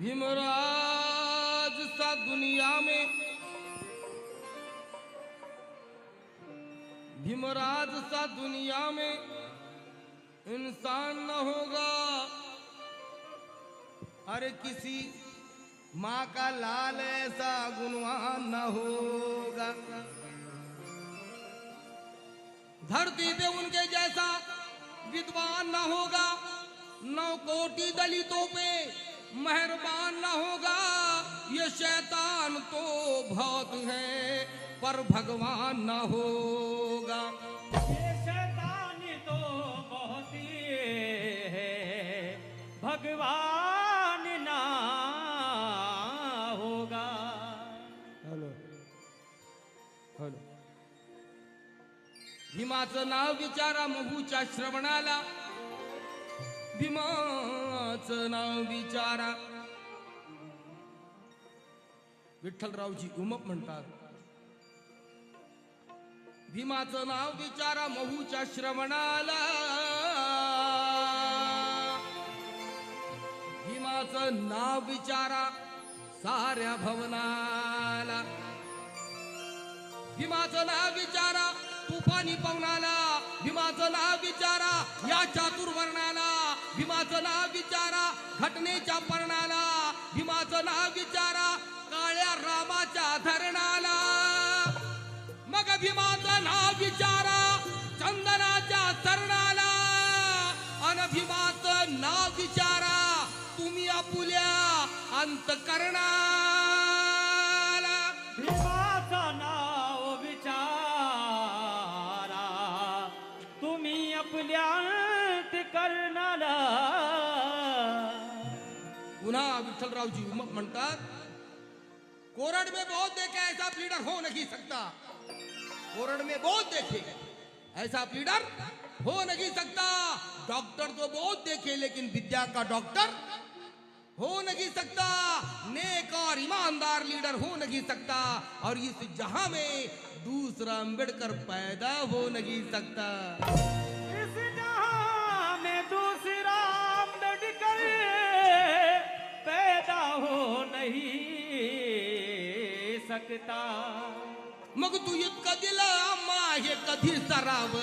भीमराज सा दुनिया में। भीमराज सा दुनिया में इंसान न होगा। अरे किसी माँ का लाल ऐसा गुणवान न होगा। धरती पे उनके जैसा विद्वान न होगा। नौ कोटि दलितों पे मेहरबान न होगा ये शैतान तो बहुत है पर भगवान न होगा। ये शैतानी तो बहुत ही है भगवान ना होगा। Hello hello. भीमाचं नाव विचारा मभूच्या श्रवणाला। भीमाचं नाव विचारा. विठ्ठलरावजी उमप म्हणतात. भीमाचं नाव विचारा महूच्या श्रवणाला. भीमाचं नाव विचारा साऱ्या भवनाला. भीमाचं नाव विचारा तुफानी पवनाला भीमाचं नाव विचारा या चातुर्वर्णाला भीमाचं नाव विचारा घटनेच्या पर्णाला. भीमाचं नाव विचारा काळ्या रामाच्या धरणाला. मग भीमाचं नाव विचारा चंदनाच्या सरणाला अन भीमाचं नाव विचारा तुम्ही आपुल्या अंतकरणाला उमप म्हणतात कोरड में बहुत देखे ऐसा लीडर हो नहीं सकता। कोरड में बहुत देखे, ऐसा लीडर हो नहीं सकता। डॉक्टर तो बहुत देखे, लेकिन विद्या का डॉक्टर हो नहीं सकता। नेक और ईमानदार लीडर हो नहीं सकता। और इस जहाँ में दूसरा अंबेडकर पैदा हो नहीं सकता। शकता मग तू इतकं दिलं माहे कधी सराव?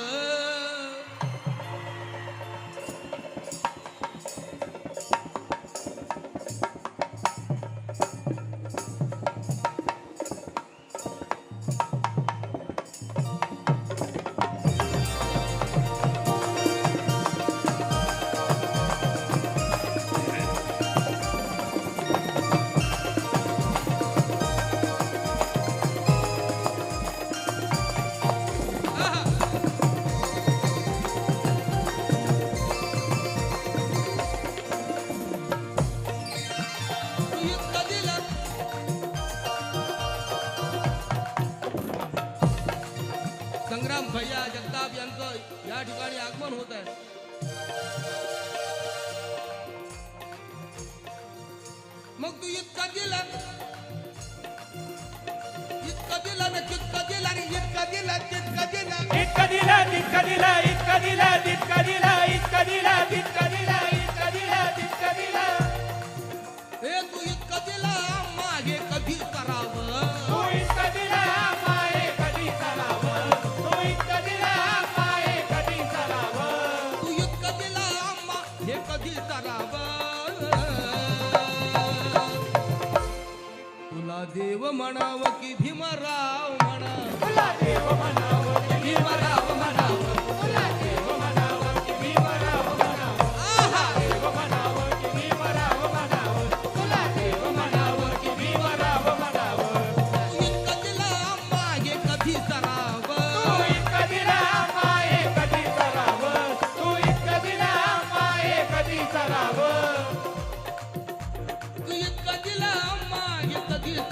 दिला तितका दिला इतका दिला तितका दिला इतका दिला तितका दिला इतका दिला तितका दिला. हे तू इतकं दिलं मागे कधी करावं? तू इतका दिला माये कधी चलावं तू इतका दिला माये कधी चलावं तू इतकं दिलं आम्हा हे कधी करावं? तुला देव म्हणावं की भीमराव म्हणावं. तुला देव म्हणावं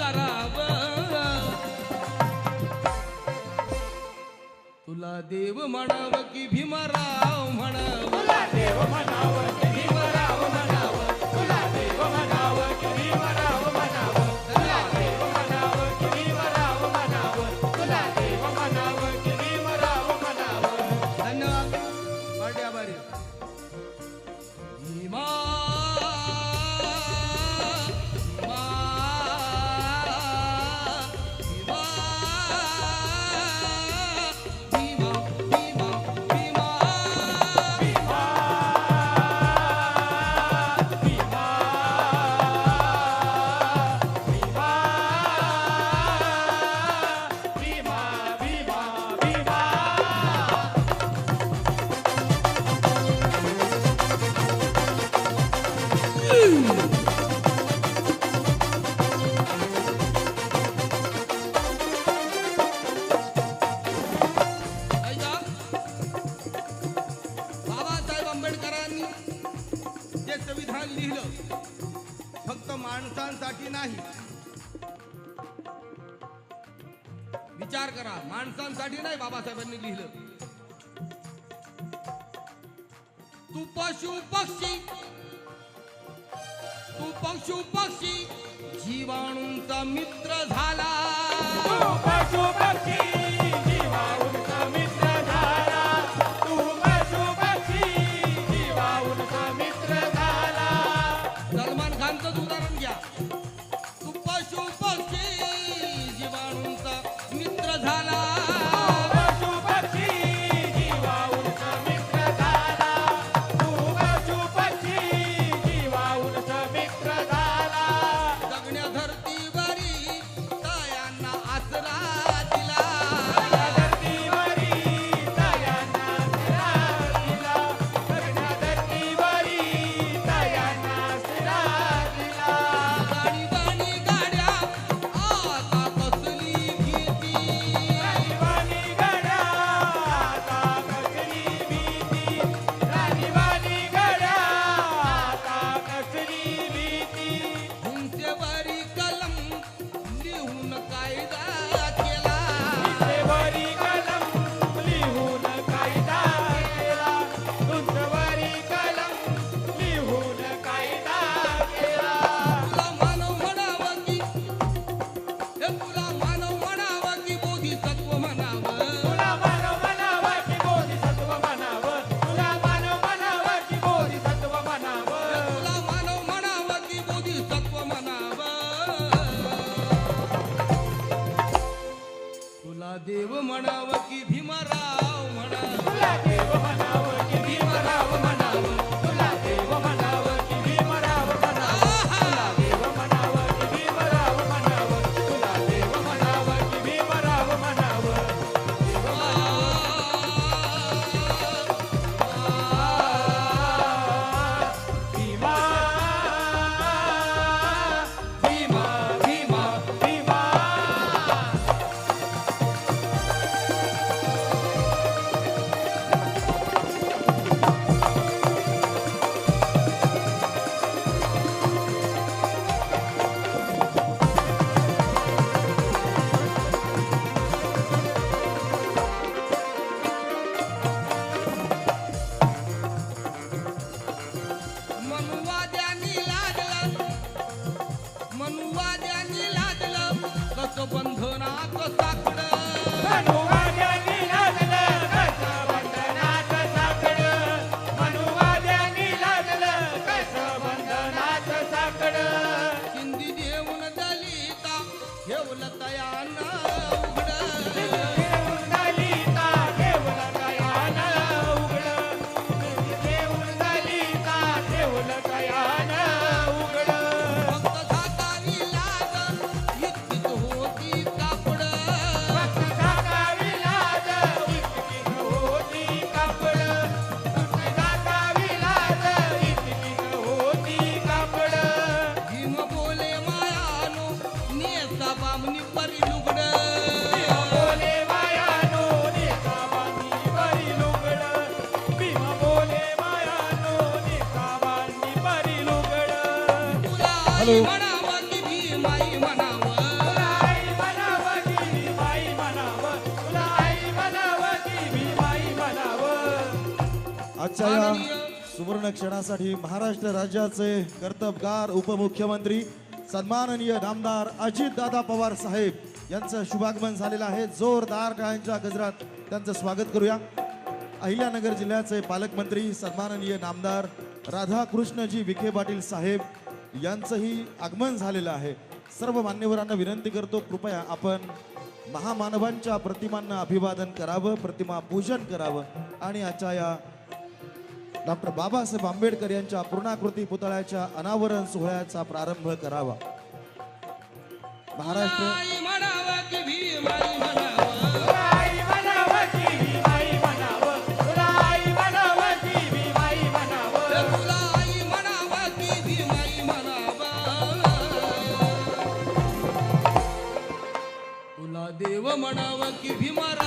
कराव. तुला देव म्हणाव की भीमराव म्हणाव. तुला देव म्हणाव की भीमराव माणसांसाठी नाही. विचार करा माणसांसाठी नाही बाबासाहेबांनी लिहिलं. तू पशु पक्षी तू पशु पक्षी जीवाणूंचा मित्र झाला. तू पशु पक्षी जीवाणूंचा मित्र झाला. आजच्या या सुवर्ण क्षणासाठी महाराष्ट्र राज्याचे कर्तबगार उपमुख्यमंत्री सन्माननीय नामदार अजितदादा पवार साहेब यांचं शुभागमन झालेलं आहे. जोरदार टाळ्यांच्या गजरात त्यांचं स्वागत करूया. अहिल्यानगर जिल्ह्याचे पालकमंत्री सन्माननीय नामदार राधाकृष्णजी विखे पाटील साहेब यांचंही आगमन झालेलं आहे. सर्व मान्यवरांना विनंती करतो कृपया आपण महामानवांच्या प्रतिमांना अभिवादन करावं प्रतिमा पूजन करावं आणि आजच्या या डॉक्टर बाबासाहेब आंबेडकर यांच्या पूर्णाकृती पुतळ्याच्या अनावरण सोहळ्याचा प्रारंभ करावा. महाराष्ट्र देव म्हणावा की भीमारा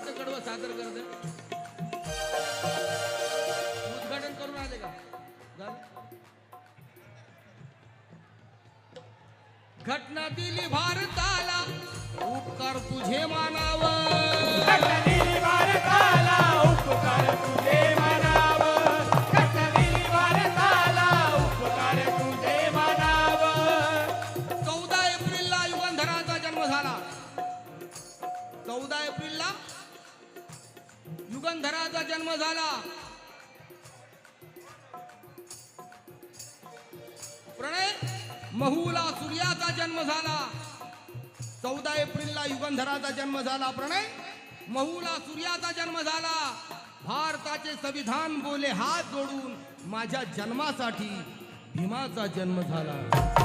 महाराष्ट्र कडवं सादर करत उद्घाटन करून आले का? घटना दिली भारताला उपकार तुझे मानाव. चौदा एप्रिलला युगंधराचा जन्म झाला. चौदा एप्रिलला युगंधराचा जन्म झाला. प्रणय महूला सूर्याचा जन्म झाला. चौदा एप्रिलला युगंधराचा जन्म झाला प्रणय महूला सूर्याचा जन्म झाला. भारताचे संविधान बोले हात जोडून माझ्या जन्मासाठी भीमाचा जन्म झाला.